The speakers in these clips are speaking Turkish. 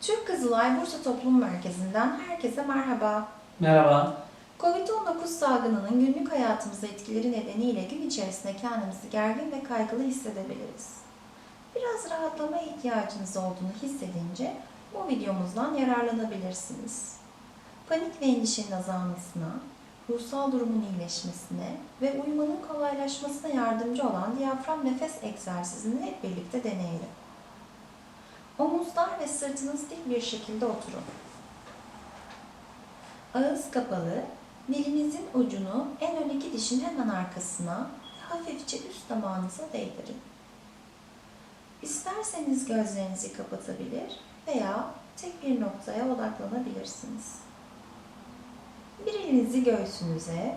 Türk Kızılay Bursa Toplum Merkezi'nden herkese merhaba. Merhaba. Covid-19 salgınının günlük hayatımıza etkileri nedeniyle gün içerisinde kendimizi gergin ve kaygılı hissedebiliriz. Biraz rahatlamaya ihtiyacınız olduğunu hissedince bu videomuzdan yararlanabilirsiniz. Panik ve endişenin azalmasına, ruhsal durumun iyileşmesine ve uyumanın kolaylaşmasına yardımcı olan diyafram nefes egzersizini hep birlikte deneyelim. Omuzlar ve sırtınız dik bir şekilde oturun. Ağız kapalı, dilinizin ucunu en öndeki dişin hemen arkasına hafifçe üst damağınıza değdirin. İsterseniz gözlerinizi kapatabilir veya tek bir noktaya odaklanabilirsiniz. Bir elinizi göğsünüze,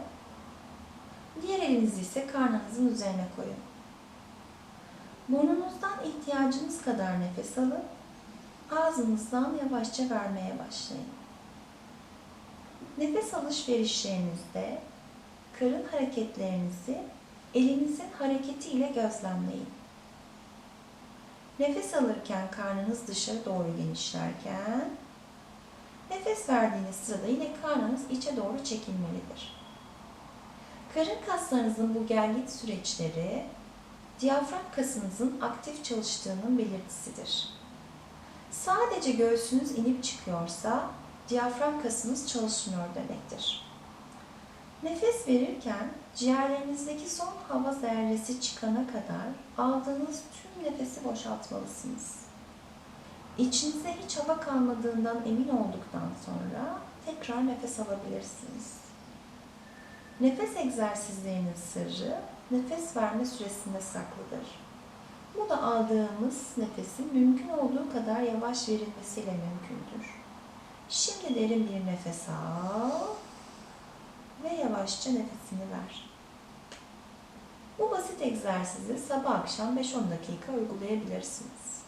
diğer elinizi ise karnınızın üzerine koyun. Burnunuzdan ihtiyacınız kadar nefes alın, ağzınızdan yavaşça vermeye başlayın. Nefes alışverişlerinizde karın hareketlerinizi elinizin hareketiyle gözlemleyin. Nefes alırken karnınız dışarı doğru genişlerken, nefes verdiğiniz sırada yine karnınız içe doğru çekilmelidir. Karın kaslarınızın bu gergit süreçleri diyafram kasınızın aktif çalıştığının belirtisidir. Sadece göğsünüz inip çıkıyorsa diyafram kasınız çalışmıyor demektir. Nefes verirken ciğerlerinizdeki son hava zerresi çıkana kadar aldığınız tüm nefesi boşaltmalısınız. İçinize hiç hava kalmadığından emin olduktan sonra tekrar nefes alabilirsiniz. Nefes egzersizlerinin sırrı nefes verme süresinde saklıdır. Bu da aldığımız nefesin mümkün olduğu kadar yavaş verilmesiyle mümkündür. Şimdi derin bir nefes al ve yavaşça nefesini ver. Bu basit egzersizi sabah akşam 5-10 dakika uygulayabilirsiniz.